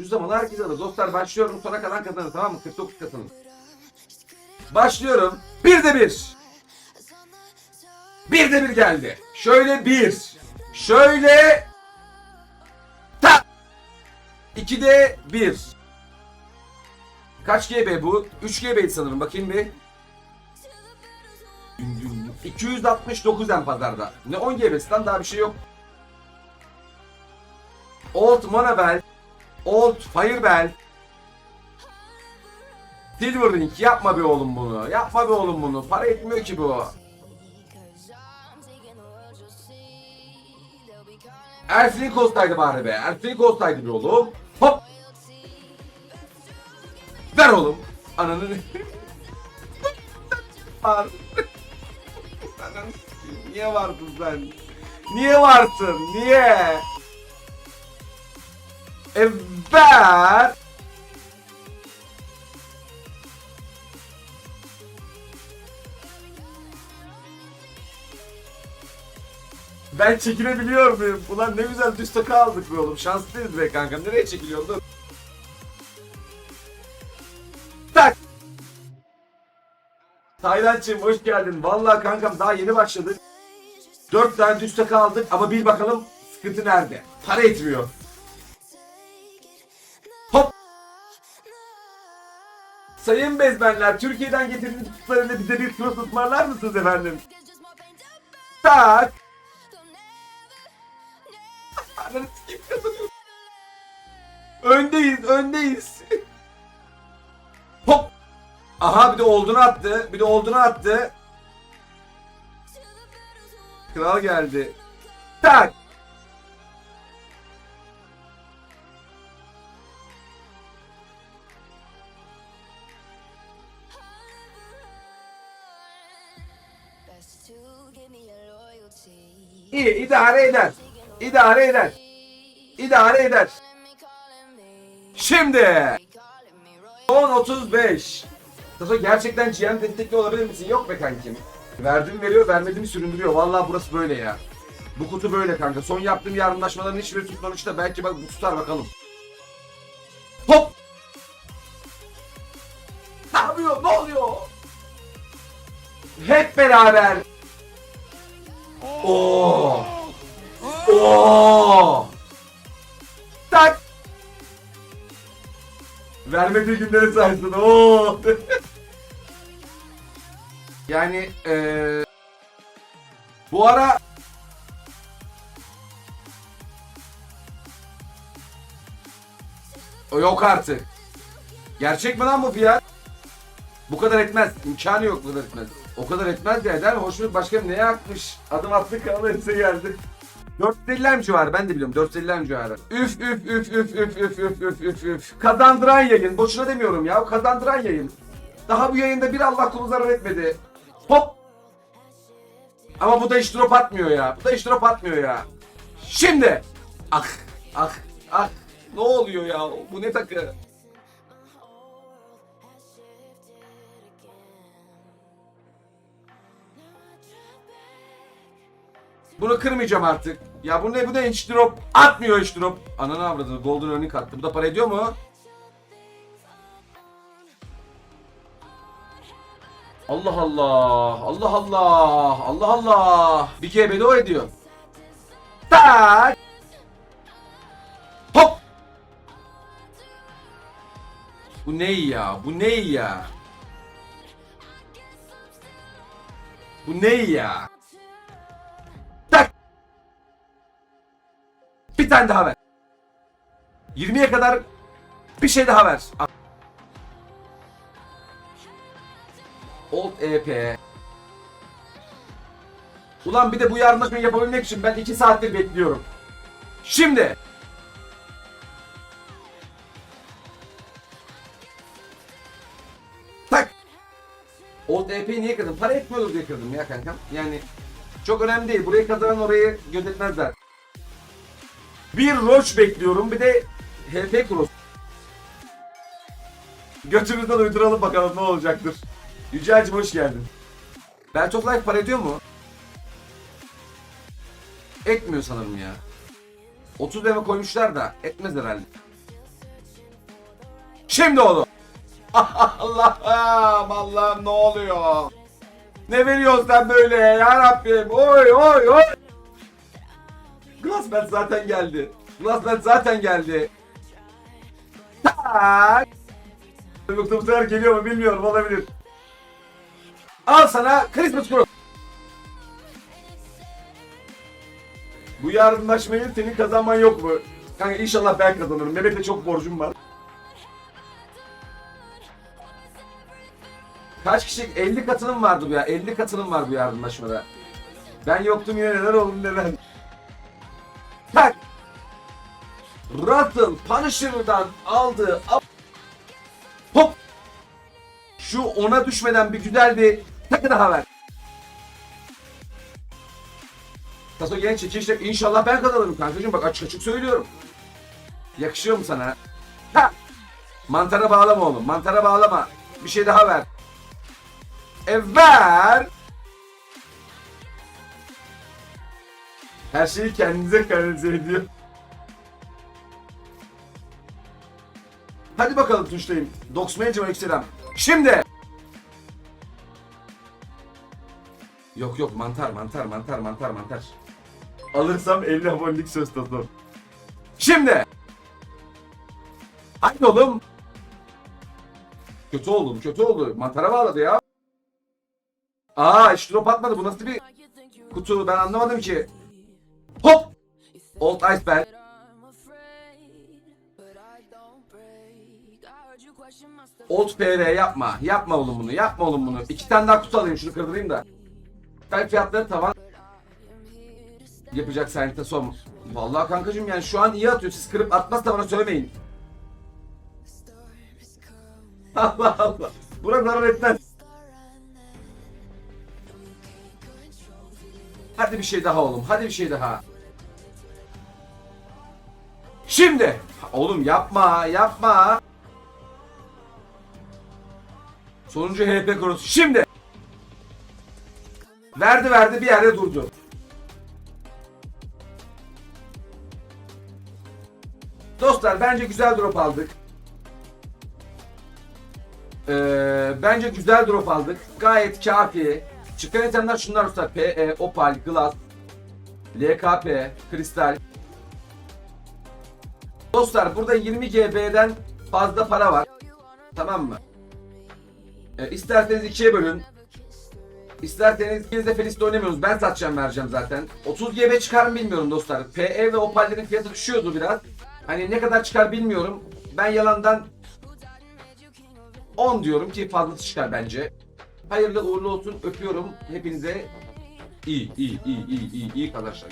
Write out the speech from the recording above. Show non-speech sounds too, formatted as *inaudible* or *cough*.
Ucuz zamanı herkes alır. Dostlar başlıyorum sona kalan kazanır tamam mı? 49 katılın. Başlıyorum. Bir de bir. Bir de bir geldi. Şöyle bir. Şöyle. Ta. İki de bir. Kaç GB bu? 3 GB'ydi sanırım. Bakayım bir. 269 en pazarda. Ne 10 GB'sinden daha bir şey yok. Old Monabel, Old Firebell, Silver Ring yapma be oğlum bunu. Yapma be oğlum bunu. Para etmiyor ki bu. Erflin Kostaydı bari be. Erflin Kostaydı be oğlum. Hop. Ver oğlum. Ananı. *laughs* Var. Niye varsın sen? Niye varsın? Niye? Evet. Ben çekilebiliyor muyum? Ulan ne güzel düz takı aldık be oğlum. Şanslıyız be kanka. Nereye çekiliyorsun? Tak. Tayland'cığım hoş geldin. Vallahi kankam daha yeni başladık. Dört tane düz takı aldık ama bir bakalım sıkıntı nerede? Para etmiyor. Sayın bezmenler, Türkiye'den getirdiğiniz kutularıyla bize bir cross ısmarlar mısınız efendim? Tak. Ananı sikeyim. Öndeyiz, öndeyiz. Hop. Aha bir de olduğunu attı. Bir de olduğunu attı. Kral geldi. Tak. İyi idare eder. İdare eder. İdare eder. Şimdi Calling me royal. 10 35. Taso gerçekten GM destekli olabilir misin? Yok be kankim. Verdim veriyor, vermedim süründürüyor. Vallahi burası böyle ya. Bu kutu böyle kanka. Son yaptığım yardımlaşmaların hiçbiri tutmamış da belki bak bu tutar bakalım. Hop! Ne yapıyor? Ne oluyor? Hep beraber. Vermediği günleri saysın. Oo! *laughs* yani eee bu ara yok artık. Gerçek mi lan bu fiyat? Bu kadar etmez. İmkanı yok bu kadar etmez. O kadar etmez ya eder. Hoşnut başkanım neye akmış? Adım attı kanalı hepsi geldi. 450'ler civarı ben de biliyorum 450'ler civarı. Üf üf üf üf üf üf üf üf üf üf. Kazandıran yayın. Boşuna demiyorum ya. Kazandıran yayın. Daha bu yayında bir Allah kulu zarar etmedi. Hop. Ama bu da hiç drop atmıyor ya. Bu da hiç drop atmıyor ya. Şimdi. Ah ah ah. Ne oluyor ya? Bu ne takı? Bunu kırmayacağım artık. Ya bu ne bu ne hiç drop atmıyor hiç drop. Ananı avradını golden earning attı. Bu da para ediyor mu? Allah Allah. Allah Allah. Allah Allah. Bir GB de o ediyor. Tak. Hop. Bu ne ya? Bu ne ya? Bu ne ya? Tane daha ver. 20'ye kadar bir şey daha ver. Old EP. Ulan bir de bu yardımlaşmayı yapabilmek için ben 2 saattir bekliyorum. Şimdi. Tak. Old EP'yi niye kırdım? Para etmiyordur diye kırdım ya kankam. Yani çok önemli değil. Burayı kazanan orayı gözetmezler. Bir Roach bekliyorum. Bir de HP Cross. Götümüzden uyduralım bakalım ne olacaktır. Yücel'cim hoş geldin. Belt of Life para ediyor mu? Etmiyor sanırım ya. 30 deme koymuşlar da etmez herhalde. Şimdi oğlum. *laughs* Allah'ım Allah'ım ne oluyor? Ne veriyorsun sen böyle ya Rabbim? Oy oy oy. Glassman zaten geldi. Glassman zaten geldi. Tak. Yoksa bu sefer geliyor mu bilmiyorum olabilir. Al sana Christmas Crew. Bu yardımlaşmayı senin kazanman yok mu? Kanka inşallah ben kazanırım. Mehmet'e çok borcum var. Kaç kişi? 50 katılım vardı bu ya. 50 katılım var bu yardımlaşmada. Ben yoktum yine neler oldu neler. Tak! Russell Punisher'dan aldığı hop şu ona düşmeden bir güzel bir takı daha ver. Taso gene çekişle inşallah ben kazanırım kankacığım bak açık açık söylüyorum. Yakışıyor mu sana? Ha! Mantara bağlama oğlum mantara bağlama. Bir şey daha ver. E ver. Her şeyi kendinize kanalize ediyor. Hadi bakalım tuşlayayım. Doxmayıcıma yükselim. Şimdi. Yok yok mantar mantar mantar mantar mantar. Alırsam 50 abonelik söz tatlım. Şimdi. Haydi oğlum. Kötü oldum kötü oldu. Mantara bağladı ya. Aa hiç drop atmadı. Bu nasıl bir kutu ben anlamadım ki. Hop. Old Iceberg. Old PR yapma. Yapma oğlum bunu. Yapma oğlum bunu. İki tane daha kutu alayım. Şunu kırdırayım da. Ben fiyatları tavan yapacak Silent'e son. Vallahi kankacığım yani şu an iyi atıyor. Siz kırıp atmazsa bana söylemeyin. *laughs* Allah Allah. Burak zarar etmez. Hadi bir şey daha oğlum. Hadi bir şey daha. Şimdi. Oğlum yapma. Yapma. Sonuncu HP konusu. Şimdi. Verdi verdi bir yerde durdu. Dostlar bence güzel drop aldık. Ee, bence güzel drop aldık. Gayet kafi. Çıkan itemler şunlar dostlar. PE, Opal, Glass, LKP, Kristal. Dostlar burada 20 GB'den fazla para var. Tamam mı? Ee, isterseniz ikiye bölün. İsterseniz ikiniz de Felis'te oynamıyoruz. Ben satacağım vereceğim zaten. 30 GB çıkar mı bilmiyorum dostlar. PE ve Opal'lerin fiyatı düşüyordu biraz. Hani ne kadar çıkar bilmiyorum. Ben yalandan 10 diyorum ki fazlası çıkar bence. Hayırlı uğurlu olsun. Öpüyorum hepinize. İyi iyi iyi iyi iyi iyi arkadaşlar.